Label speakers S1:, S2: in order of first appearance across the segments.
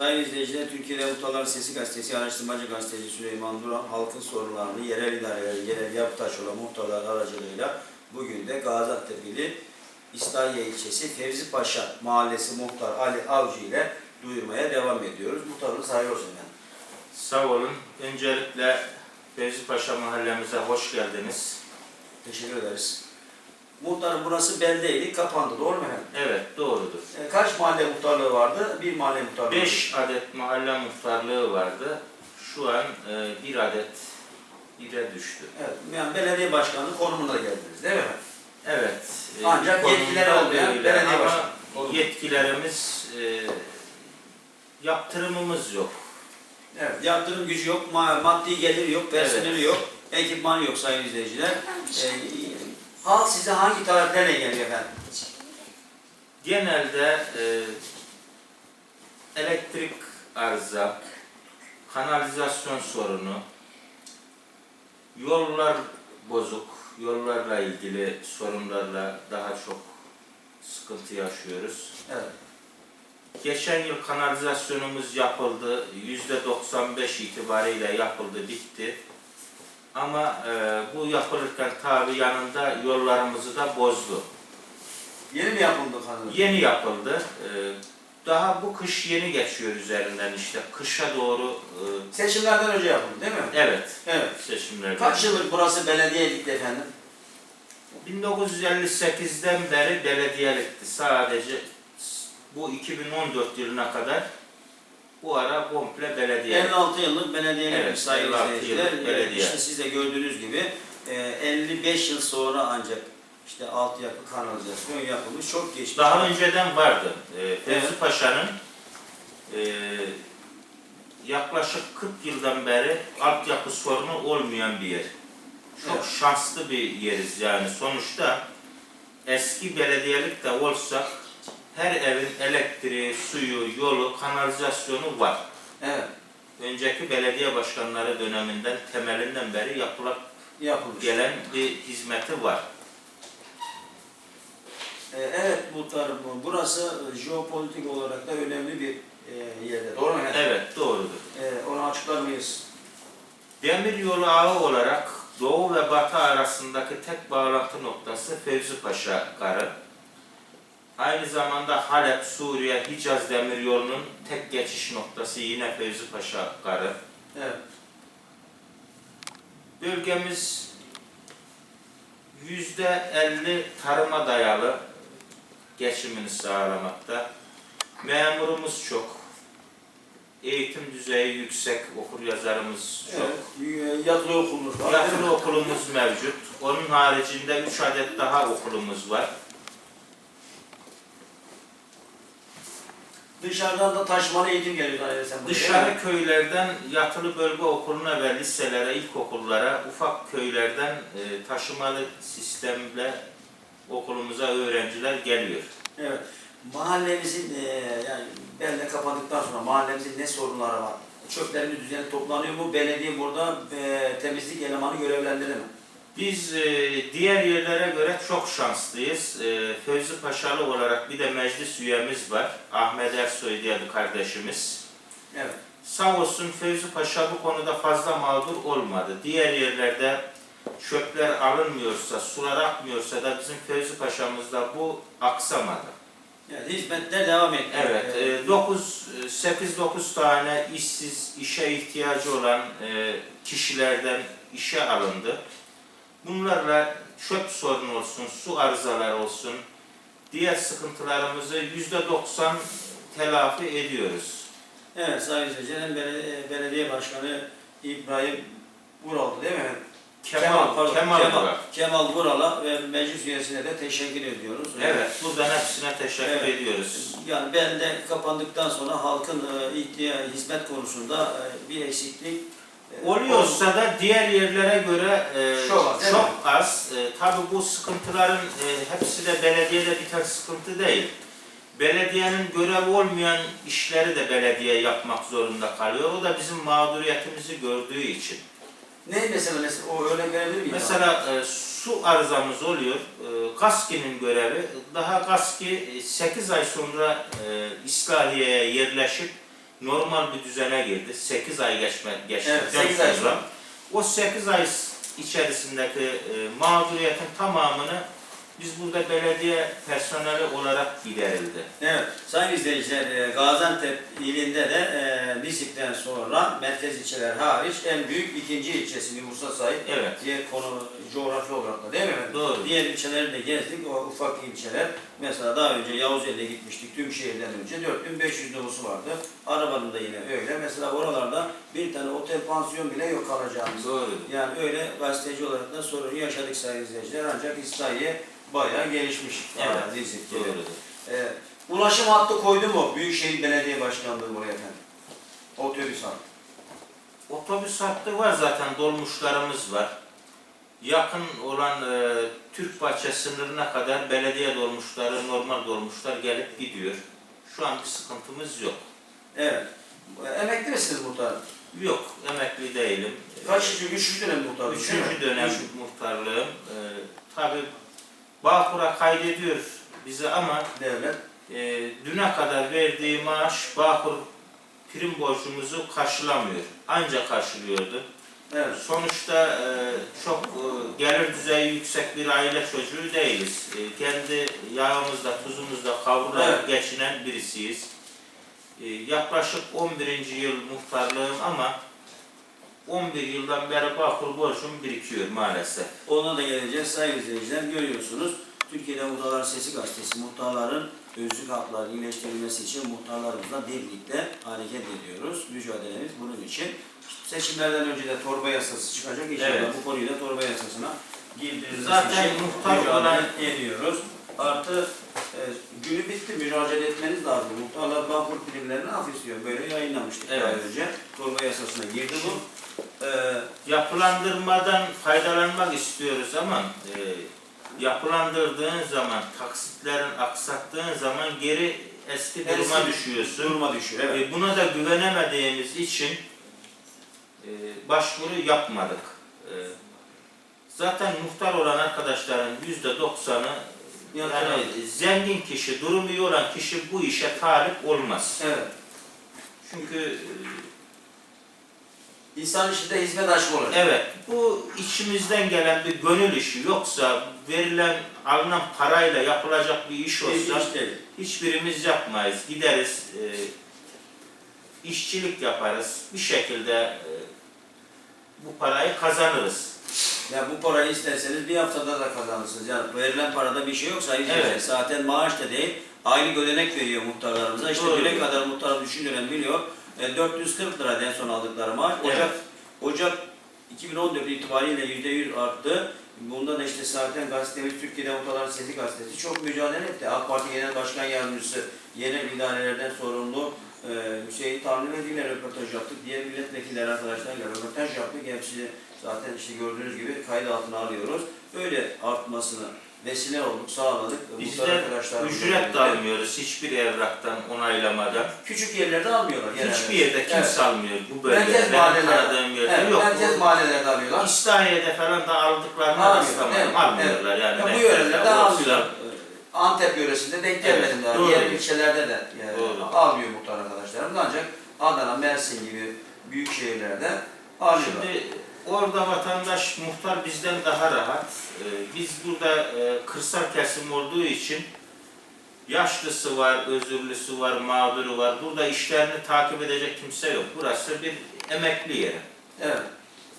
S1: Sayın izleyiciler, Türkiye'de Muhtarlar Sesi Gazetesi araştırmacı gazeteci Süleyman Duran halkın sorunlarını yerel idarelerin genel yapıtaş olan muhtarlar aracılığıyla bugün de Gaziantep ili İslahiye ilçesi Fevzi Paşa Mahallesi Muhtar Ali Avcı ile duyurmaya devam ediyoruz. Muhtarımız hayırlı olsun efendim.
S2: Sağ olun. Öncelikle Fevzi Paşa mahallemize hoş geldiniz.
S1: Teşekkür ederiz. Muhtarım burası beldeydi, kapandı. Doğru mu efendim?
S2: Evet, doğrudur.
S1: E, kaç mahalle muhtarlığı vardı? Bir mahalle muhtarlığı.
S2: 5 adet mahalle muhtarlığı vardı. Şu an e, bir adet bire düştü.
S1: Evet, yani belediye başkanlığı konumuna geldiniz değil mi efendim?
S2: Evet. e,
S1: Ancak
S2: konumda
S1: yetkileri olmayan belediye başkanı.
S2: Yetkilerimiz e, yaptırımımız yok.
S1: Evet, yatırım gücü yok, ma- maddi geliri yok, personeli
S2: Evet.
S1: yok, ekipmanı yok sayın izleyiciler. Ee, halk size hangi taleplerle geliyor efendim?
S2: Genelde e, elektrik arıza, kanalizasyon sorunu, yollar bozuk, yollarla ilgili sorunlarla daha çok sıkıntı yaşıyoruz.
S1: Evet.
S2: Geçen yıl kanalizasyonumuz yapıldı, yüzde 95 itibariyle yapıldı, bitti. Ama e, bu yapılırken tabi yanında yollarımızı da bozdu.
S1: Yeni mi yapıldı kanun?
S2: Yeni yapıldı. Ee, Daha bu kış yeni geçiyor üzerinden işte. Kışa doğru e,
S1: Seçimlerden önce yapıldı değil mi?
S2: evet
S1: Evet.
S2: seçimler.
S1: Kaç yıllık burası belediyelikti efendim?
S2: 1958'den beri belediyelikti. Sadece bu 2014 yılına kadar bu ara komple belediye.
S1: 56 yıllık belediyelik
S2: Evet,
S1: sayın
S2: 56
S1: izleyiciler. Ee,
S2: belediye.
S1: İşte siz de gördüğünüz gibi e, 55 yıl sonra ancak işte altyapı kanalizasyon yapılmış. Çok geçmiş.
S2: Daha önceden vardı. Ee, Fevzi
S1: Evet.
S2: Paşa'nın e, yaklaşık 40 yıldan beri altyapı sorunu olmayan bir yer. Çok
S1: Evet.
S2: şanslı bir yeriz yani. Sonuçta eski belediyelik de olsak her evin elektriği, suyu, yolu, kanalizasyonu var.
S1: Evet.
S2: Önceki belediye başkanları döneminden temelinden beri yapılıp
S1: Yapılmış.
S2: gelen bir hizmeti var.
S1: Ee, Evet muhtarım burası e, jeopolitik olarak da önemli bir e, yerde. Doğru mu?
S2: Evet doğrudur.
S1: Ee, onu açıklar mıyız?
S2: Demir yolu ağı olarak Doğu ve Batı arasındaki tek bağlantı noktası Fevzi Paşa Garı. Aynı zamanda Halep, Suriye, Hicaz demir yolunun tek geçiş noktası yine Fevzi Paşa Garı.
S1: Evet.
S2: Bölgemiz yüzde elli tarıma dayalı geçimini sağlamakta. Memurumuz çok. Eğitim düzeyi yüksek, okur yazarımız çok.
S1: Evet. y- Yatılı okulumuz var.
S2: Yatılı okulumuz mevcut. Onun haricinde 3 adet daha okulumuz var.
S1: Dışarıdan da taşmalı eğitim geliyor buraya, mi?
S2: Dışarı köylerden yatılı bölge okuluna ve liselere, ilkokullara, ufak köylerden e, taşımalı sistemle okulumuza öğrenciler geliyor.
S1: Evet. Mahallemizin e, yani belde kapandıktan sonra mahallemizin ne sorunları var? Çöplerimiz düzenli toplanıyor mu? Belediye burada e, temizlik elemanı görevlendirir mi?
S2: Biz e, diğer yerlere göre çok şanslıyız. E, Fevzi Paşalı olarak bir de meclis üyemiz var. Ahmet Ersoy diye bir kardeşimiz.
S1: Evet.
S2: Sağ olsun Fevzi Paşa bu konuda fazla mağdur olmadı. Diğer yerlerde çöpler alınmıyorsa, sular akmıyorsa da bizim Fevzi Paşa'mızda bu aksamadı.
S1: Yani hizmetler devam ediyor.
S2: Evet,
S1: E,
S2: 9 8-9 tane işsiz, işe ihtiyacı olan e, kişilerden işe alındı. Bunlarla çöp sorunu olsun, su arızaları olsun, diğer sıkıntılarımızı %90 telafi ediyoruz.
S1: Evet Sayın İzleyiciler, belediye, belediye Başkanı İbrahim Vural'dı değil mi?
S2: Kemal,
S1: pardon,
S2: Kemal,
S1: Kemal,
S2: Burak.
S1: Kemal Vural'a ve meclis üyesine de teşekkür ediyoruz.
S2: Evet, buradan hepsine teşekkür
S1: Evet.
S2: ediyoruz.
S1: Yani belde kapandıktan sonra halkın e, ihtiyaç, hizmet konusunda e, bir eksiklik e,
S2: Oluyorsa da diğer yerlere göre e,
S1: Çok
S2: çok az. E, tabii bu sıkıntıların e, hepsi de belediyede biten sıkıntı değil. Belediyenin görevi olmayan işleri de belediye yapmak zorunda kalıyor. O da bizim mağduriyetimizi gördüğü için.
S1: Ne mesela, mesela o örnek verebilir miyim?
S2: Mesela e, su arızamız oluyor. E, GASKİ'nin görevi daha GASKİ 8 ay sonra e, İslahiye'ye yerleşip normal bir düzene girdi. 8 ay geçme, geçtikten
S1: Evet, sekiz ay
S2: sonra
S1: sonra.
S2: o 8 ay içerisindeki e, mağduriyetin tamamını biz burada belediye personeli olarak giderildi.
S1: Evet, sayın izleyiciler, e, Gaziantep ilinde de e, Bisik'ten sonra merkez ilçeler hariç en büyük ikinci ilçesi nüfusa sahip.
S2: Evet.
S1: Diğer konu coğrafi olarak da değil mi?
S2: Doğru.
S1: Diğer ilçeleri de gezdik, o ufak ilçeler. Mesela daha önce Yavuzeli'ye gitmiştik, tüm şehirden önce 4500 nüfusu vardı. Arabanın da yine öyle. Mesela oralarda bir tane otel pansiyon bile yok kalacağımız.
S2: Doğru.
S1: Yani öyle gazeteci olarak da sorunu yaşadık sayın izleyiciler. Ancak İslahiye bayağı gelişmiş.
S2: Evet.
S1: Gibi.
S2: Doğrudur.
S1: Ee, ulaşım hattı koydu mu Büyükşehir Belediye Başkanlığı buraya efendim? Otobüs hattı.
S2: Otobüs hattı var zaten dolmuşlarımız var. Yakın olan e, Türk bahçe sınırına kadar belediye dolmuşları, normal dolmuşlar gelip gidiyor. Şu an bir sıkıntımız yok.
S1: Evet. Emekli misiniz muhtarım?
S2: Yok, emekli değilim.
S1: Kaçıncı, üçüncü dönem muhtarım?
S2: Üçüncü dönem muhtarlığım. E, Tabi Bağkur'a kaydediyor bizi ama
S1: Devlet.
S2: e, düne kadar verdiği maaş Bağkur prim borcumuzu karşılamıyor. Ancak karşılıyordu.
S1: Evet.
S2: Sonuçta e, çok e, gelir düzeyi yüksek bir aile çocuğu değiliz. E, kendi yağımızda, tuzumuzda kavrularak
S1: Evet.
S2: geçinen birisiyiz. E, yaklaşık 11. yıl muhtarlığım ama 11 yıldan beri Bağkur borcum birikiyor maalesef.
S1: Ona da geleceğiz sayın izleyiciler. Görüyorsunuz Türkiye'de Muhtarlar Sesi Gazetesi muhtarların özlük haklarının iyileştirilmesi için muhtarlarımızla birlikte hareket ediyoruz. Mücadelemiz bunun için. Seçimlerden önce de torba yasası çıkacak. İnşallah
S2: Evet.
S1: bu konuyu da torba yasasına girdirilmesi
S2: Zaten muhtar olan-
S1: ediyoruz. Artı e, günü bitti müracaat etmeniz lazım. Muhtarlar bankur primlerini af istiyor. Böyle yayınlamıştık
S2: Evet.
S1: daha önce. Torba yasasına girdi bu. E,
S2: Yapılandırmadan faydalanmak istiyoruz ama e, yapılandırdığın zaman, taksitlerin aksattığın zaman geri eski duruma
S1: Eski
S2: düşüyorsun.
S1: duruma düşüyor. Evet.
S2: E, buna da güvenemediğimiz için e, başvuru yapmadık. E, zaten muhtar olan arkadaşların yüzde doksanı yani zengin kişi, durumu iyi olan kişi bu işe talip olmaz.
S1: Evet.
S2: Çünkü e,
S1: İnsan içinde hizmet aşkı olur.
S2: evet bu içimizden gelen bir gönül işi yoksa verilen alınan parayla yapılacak bir iş olsa
S1: Hiç değil.
S2: hiçbirimiz yapmayız. Gideriz, e, işçilik yaparız. Bir şekilde e, bu parayı kazanırız.
S1: Ya bu parayı isterseniz bir haftada da kazanırsınız. Yani verilen parada bir şey yoksa
S2: Evet.
S1: evet. zaten maaş da değil. Aylık ödenek veriyor muhtarlarımıza. İşte
S2: Doğru.
S1: ne kadar muhtar düşündüren biliyor. E, 440 lira en son aldıkları maaş.
S2: Evet.
S1: Ocak Ocak 2014 itibariyle %100 arttı. Bunda da işte zaten gazetemiz Türkiye'de Muhtarların Sesi gazetesi çok mücadele etti. AK Parti Genel Başkan Yardımcısı, yerel idarelerden sorumlu e, Hüseyin Tanrıverdi ile röportaj yaptık. Diğer milletvekilleri arkadaşlarla röportaj yaptık. Hepsini zaten işte gördüğünüz gibi kayıt altına alıyoruz. Böyle artmasını vesile olduk, sağladık. Arkadaşlarımızla
S2: ücret de almıyoruz hiçbir evraktan onaylamadan.
S1: Küçük yerlerde almıyorlar genelde.
S2: Hiçbir yerde kimse
S1: Evet.
S2: almıyor bu bölgede.
S1: Merkez mahallelerde. Evet,
S2: yok.
S1: merkez mahallelerde alıyorlar.
S2: İslahiye'de falan da aldıklarını
S1: Almıyor,
S2: rastlamadım.
S1: evet,
S2: Almıyorlar yani.
S1: Ya bu yörelerde almıyorlar. Ee, Antep yöresinde denk gelmedim
S2: Evet,
S1: daha.
S2: doğru.
S1: Diğer ilçelerde de yani
S2: Doğru.
S1: almıyor muhtar arkadaşlarımız ancak Adana, Mersin gibi büyük şehirlerde alıyorlar.
S2: Şimdi orada vatandaş muhtar bizden daha rahat. Ee, Biz burada e, kırsal kesim olduğu için yaşlısı var, özürlüsü var, mağduru var. Burada işlerini takip edecek kimse yok. Burası bir emekli yeri.
S1: evet.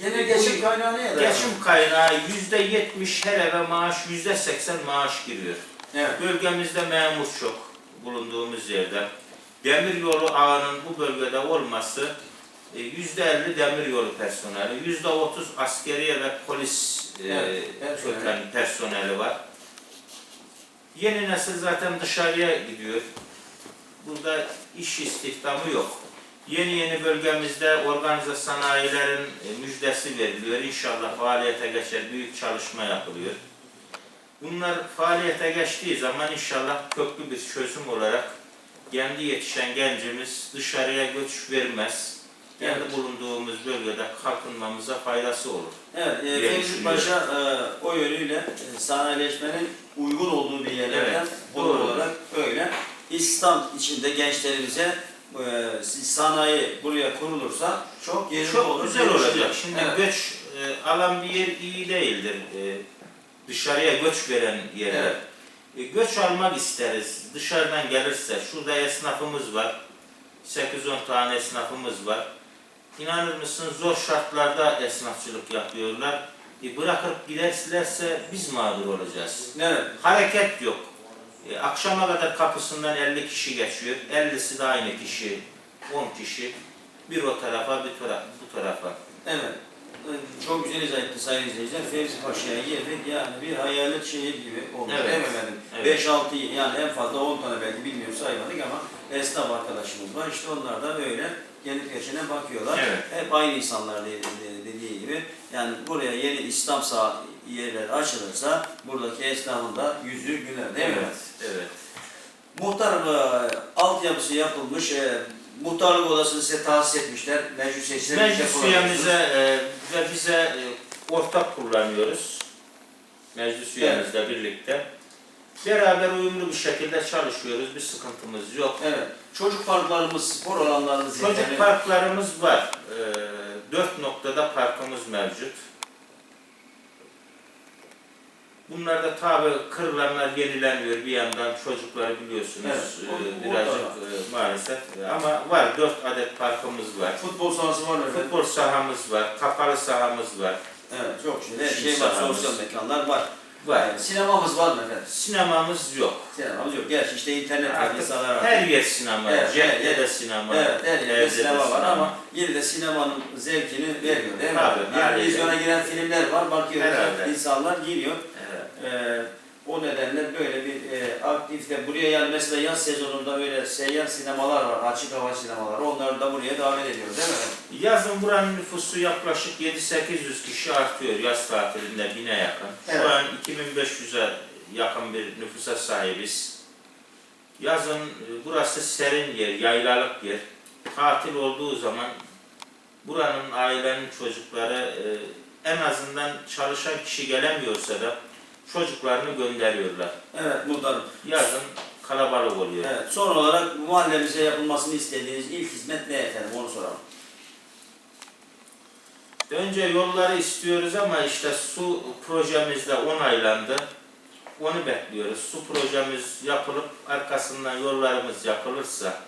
S1: Genel geçim kaynağı dayanıyor?
S2: Geçim kaynağı yüzde yetmiş her eve maaş, yüzde seksen maaş giriyor.
S1: Evet.
S2: Bölgemizde memur çok bulunduğumuz yerde. Demiryolu ağının bu bölgede olması yüzde elli demiryolu personeli, yüzde otuz askeriye ve polis e,
S1: Evet, personeli.
S2: personeli var. Yeni nesil zaten dışarıya gidiyor. Burada iş istihdamı yok. Yeni yeni bölgemizde organize sanayilerin e, müjdesi veriliyor. İnşallah faaliyete geçer, büyük çalışma yapılıyor. Bunlar faaliyete geçtiği zaman inşallah köklü bir çözüm olarak kendi yetişen gencimiz dışarıya göç vermez. Kendi
S1: Evet.
S2: bulunduğumuz bölgede kalkınmamıza faydası olur.
S1: Evet, e, Fevzi. Paşa e, o yönüyle e, sanayileşmenin uygun olduğu bir yerlerden
S2: Evet, doğru.
S1: olarak öyle. İslam içinde gençlerimize e, sanayi buraya kurulursa çok yerinde
S2: Çok
S1: olur.
S2: güzel olacak. Şimdi
S1: Evet.
S2: göç e, alan bir yer iyi değildir. E, dışarıya göç veren yerler.
S1: Evet.
S2: E, göç almak isteriz. Dışarıdan gelirse şurada esnafımız var. 8-10 tane esnafımız var. İnanır mısın zor şartlarda esnafçılık yapıyorlar. E, bırakıp giderlerse biz mağdur olacağız.
S1: Evet.
S2: Hareket yok. E, akşama kadar kapısından 50 kişi geçiyor. 50'si de aynı kişi. 10 kişi. Bir o tarafa, bir tara bu tarafa.
S1: Evet. Çok güzel izah etti sayın izleyiciler. Fevzi Paşa'ya girdik. Yani bir hayalet şehir gibi olmuş.
S2: Evet.
S1: Efendim?
S2: Evet.
S1: 5-6 yani en fazla 10 tane belki bilmiyorum saymadık ama esnaf arkadaşımız var. İşte onlar da böyle gelip geçene bakıyorlar.
S2: Evet.
S1: Hep aynı insanlar de- de- dediği gibi. Yani buraya yeni İslam sağ yerleri açılırsa buradaki esnafın da yüzü güler değil mi?
S2: Evet, evet.
S1: Muhtar e, altyapısı yapılmış. E, muhtarlık odasını size tahsis etmişler. Meclis seçilen
S2: Meclis üyemize e, ve bize e, ortak kullanıyoruz. Meclis üyemizle birlikte. Beraber uyumlu bir şekilde çalışıyoruz. Bir sıkıntımız yok.
S1: Evet. Çocuk parklarımız, spor alanlarımız
S2: Çocuk
S1: yeterli.
S2: parklarımız var. E, dört noktada parkımız mevcut. Bunlarda tabi kırılanlar yenileniyor bir yandan çocuklar biliyorsunuz
S1: Evet, o-
S2: e,
S1: o
S2: birazcık
S1: taraf.
S2: e, maalesef ama var dört adet parkımız var.
S1: Futbol sahası var mı?
S2: Futbol sahamız var, kapalı sahamız var.
S1: Evet, çok güzel. Her
S2: Şimdi
S1: şey var. Sosyal mekanlar var.
S2: Var.
S1: Evet, sinemamız var mı efendim?
S2: Sinemamız yok.
S1: Sinemamız yok. Gerçi işte internet var,
S2: Artık
S1: insanlar var.
S2: her yer sinema.
S1: Evet,
S2: Cepte de sinema.
S1: Evet, her yerde sinema var
S2: sinema.
S1: ama yine de sinemanın zevkini veriyor değil mi?
S2: Tabii,
S1: Yani vizyona giren filmler var, bakıyoruz
S2: Herhalde.
S1: insanlar giriyor.
S2: Evet.
S1: Ee, o nedenle böyle bir e, aktifte buraya yani mesela yaz sezonunda böyle seyyar sinemalar var, açık hava sinemaları. Onları da buraya davet ediyoruz değil mi?
S2: Yazın buranın nüfusu yaklaşık 7-800 kişi artıyor yaz tatilinde bine yakın. Şu
S1: Evet.
S2: an 2500'e yakın bir nüfusa sahibiz. Yazın e, burası serin yer, yaylalık yer. Tatil olduğu zaman buranın ailenin çocukları e, en azından çalışan kişi gelemiyorsa da çocuklarını gönderiyorlar.
S1: Evet muhtarım.
S2: Yazın kalabalık oluyor.
S1: Evet, son olarak mahallemize yapılmasını istediğiniz ilk hizmet ne efendim onu soralım.
S2: Önce yolları istiyoruz ama işte su projemiz de onaylandı. Onu bekliyoruz. Su projemiz yapılıp arkasından yollarımız yapılırsa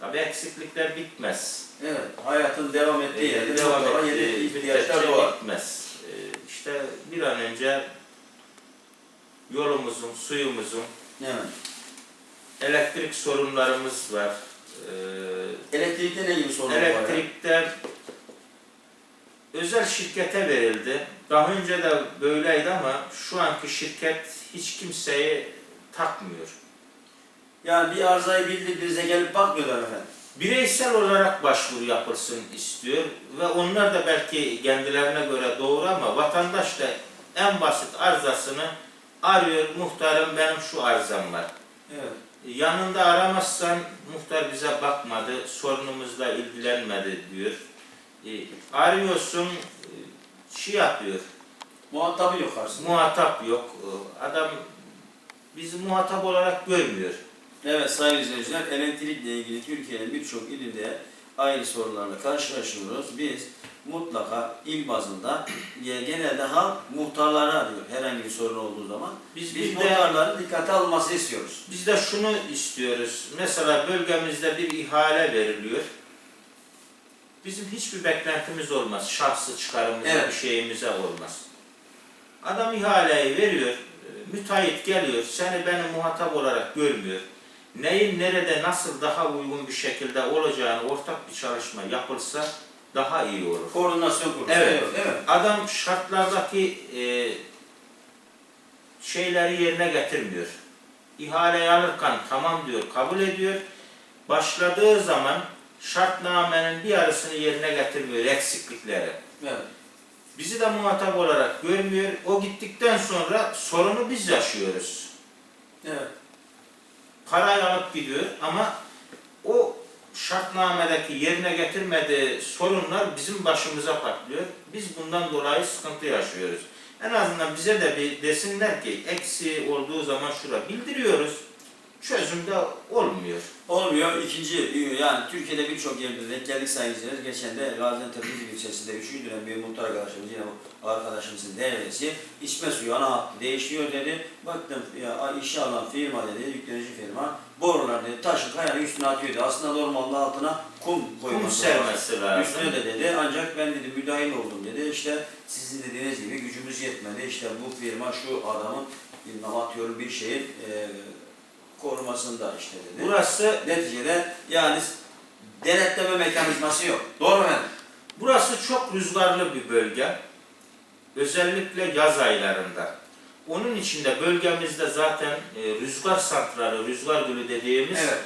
S2: tabii eksiklikler bitmez.
S1: Evet, hayatın devam ettiği
S2: Ee,
S1: yerde
S2: devam ettiği
S1: ihtiyaçlar doğar.
S2: bitmez. Ee, işte bir an önce yolumuzun, suyumuzun,
S1: Evet.
S2: elektrik sorunlarımız var. Ee,
S1: Elektrikte ne gibi sorun var?
S2: Elektrikte özel şirkete verildi. Daha önce de böyleydi ama şu anki şirket hiç kimseyi takmıyor.
S1: Yani bir arızayı bildirdiğinizde gelip bakmıyorlar efendim.
S2: Bireysel olarak başvuru yapılsın istiyor ve onlar da belki kendilerine göre doğru ama vatandaş da en basit arızasını arıyor. Muhtarım benim şu arızam var.
S1: Evet.
S2: Yanında aramazsan muhtar bize bakmadı, sorunumuzla ilgilenmedi diyor. E, arıyorsun, e, şey yapıyor,
S1: Muhatabı yok karşısında.
S2: muhatap yok. E, Adam bizi muhatap olarak görmüyor.
S1: Evet sayın izleyiciler, elektrikle ilgili Türkiye'nin birçok ilinde aynı sorunlarla karşılaşıyoruz. Biz mutlaka il bazında genelde halk muhtarları arıyor herhangi bir sorun olduğu zaman.
S2: Biz,
S1: Biz
S2: de,
S1: muhtarların dikkate alınması istiyoruz.
S2: biz de şunu istiyoruz. Mesela bölgemizde bir ihale veriliyor. Bizim hiçbir beklentimiz olmaz. Şahsı çıkarımıza,
S1: Evet.
S2: bir şeyimize olmaz. Adam ihaleyi veriyor. e, Müteahhit geliyor. Seni beni muhatap olarak görmüyor. Neyin nerede nasıl daha uygun bir şekilde olacağını ortak bir çalışma yapılsa daha iyi olur.
S1: Koordinasyon kurulu.
S2: Evet.
S1: Mi?
S2: Adam şartlardaki e, şeyleri yerine getirmiyor. İhaleyi alırken tamam diyor, kabul ediyor. Başladığı zaman şartnamenin bir yarısını yerine getirmiyor, eksiklikleri.
S1: Evet.
S2: Bizi de muhatap olarak görmüyor. O gittikten sonra sorunu biz yaşıyoruz.
S1: Evet.
S2: Parayı alıp gidiyor ama o şartnamedeki yerine getirmediği sorunlar bizim başımıza patlıyor. Biz bundan dolayı sıkıntı yaşıyoruz. En azından bize de bir desinler ki eksi olduğu zaman şura bildiriyoruz. Çözümde olmuyor.
S1: Olmuyor. İkinci, yani Türkiye'de birçok yerde denk geldik izleyiciler. Geçen de Gaziantep İzmir ilçesinde 3. dönem bir muhtar arkadaşımız, yine arkadaşımızın devresi içme suyu ana hattı değişiyor dedi. Baktım ya işe alan firma dedi, yüklenici firma. Borular dedi, taşı kayanın üstüne atıyor dedi. Aslında normalde altına kum
S2: Kum
S1: koyması lazım.
S2: sermesi lazım.
S1: Üstüne de dedi ancak ben dedi müdahil oldum dedi. İşte sizin dediğiniz gibi gücümüz yetmedi. İşte bu firma şu adamın bilmem atıyorum bir şeyin e, korumasında işte dedi.
S2: Burası
S1: Neticede yani denetleme mekanizması yok. Doğru mu efendim?
S2: Burası çok rüzgarlı bir bölge. Özellikle yaz aylarında. Onun içinde bölgemizde zaten e, rüzgar santrali, rüzgar gülü dediğimiz
S1: Evet.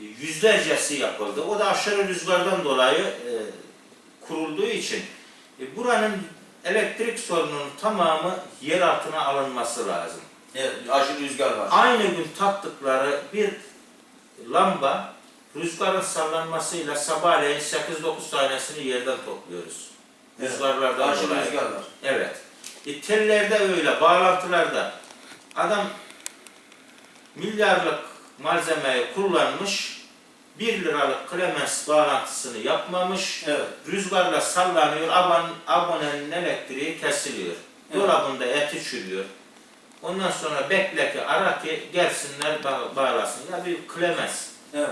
S2: e, yüzlercesi yapıldı. O da aşırı rüzgardan dolayı e, kurulduğu için e, buranın elektrik sorununun tamamı yer altına alınması lazım.
S1: Evet, aşırı rüzgar var.
S2: Aynı gün taktıkları bir lamba rüzgarın sallanmasıyla sabahleyin 8-9 tanesini yerden topluyoruz.
S1: Evet.
S2: Rüzgarlardan
S1: Aşırı
S2: dolayı.
S1: rüzgar var.
S2: Evet. E, tellerde öyle, bağlantılarda. Adam milyarlık malzemeyi kullanmış, 1 liralık klemens bağlantısını yapmamış,
S1: Evet.
S2: rüzgarla sallanıyor, abon, abonenin elektriği kesiliyor.
S1: Evet.
S2: Dolabında eti çürüyor. Ondan sonra bekle ki ara ki gelsinler ba- bağlasın. Ya bir klemens.
S1: Evet.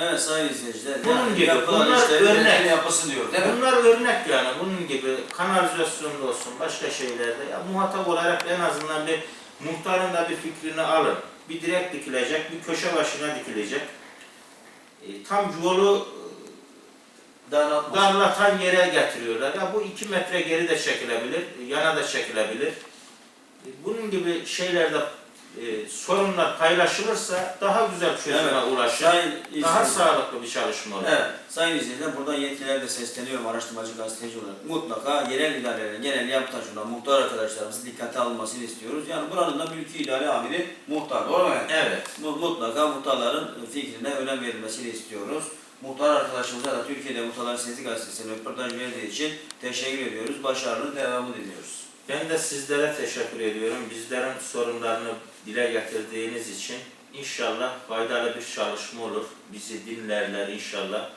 S1: Evet sayın izleyiciler.
S2: Bunun gibi,
S1: yapılan
S2: bunlar örnek.
S1: yapılsın diyor değil mi?
S2: Bunlar örnek yani bunun gibi kanalizasyonda olsun başka şeylerde ya muhatap olarak en azından bir muhtarın da bir fikrini alın. Bir direk dikilecek, bir köşe başına dikilecek. E, tam yolu
S1: Daraltma.
S2: darlatan yere getiriyorlar. Ya bu iki metre geri de çekilebilir, yana da çekilebilir. Bunun gibi şeylerde e, sorunlar paylaşılırsa daha güzel çözüme
S1: Evet.
S2: ulaşır.
S1: Sayın
S2: Daha
S1: izleyiciler.
S2: sağlıklı bir çalışma olur.
S1: Evet, sayın izleyiciler buradan yetkililere sesleniyorum araştırmacı gazeteci olarak. Mutlaka yerel idarelerin, genel yapı taşına muhtar arkadaşlarımızın dikkate alınmasını istiyoruz. Yani buranın da mülki idare amiri muhtar, doğru mu?
S2: Evet.
S1: Mu- Mutlaka muhtarların fikrine önem verilmesini istiyoruz. Muhtar arkadaşımıza da Türkiye'de Muhtarların Sesi Gazetesi'ne röportaj verdiği için teşekkür ediyoruz. Başarının devamı diliyoruz.
S2: Ben de sizlere teşekkür ediyorum. Bizlerin sorunlarını dile getirdiğiniz için inşallah faydalı bir çalışma olur. Bizi dinlerler inşallah.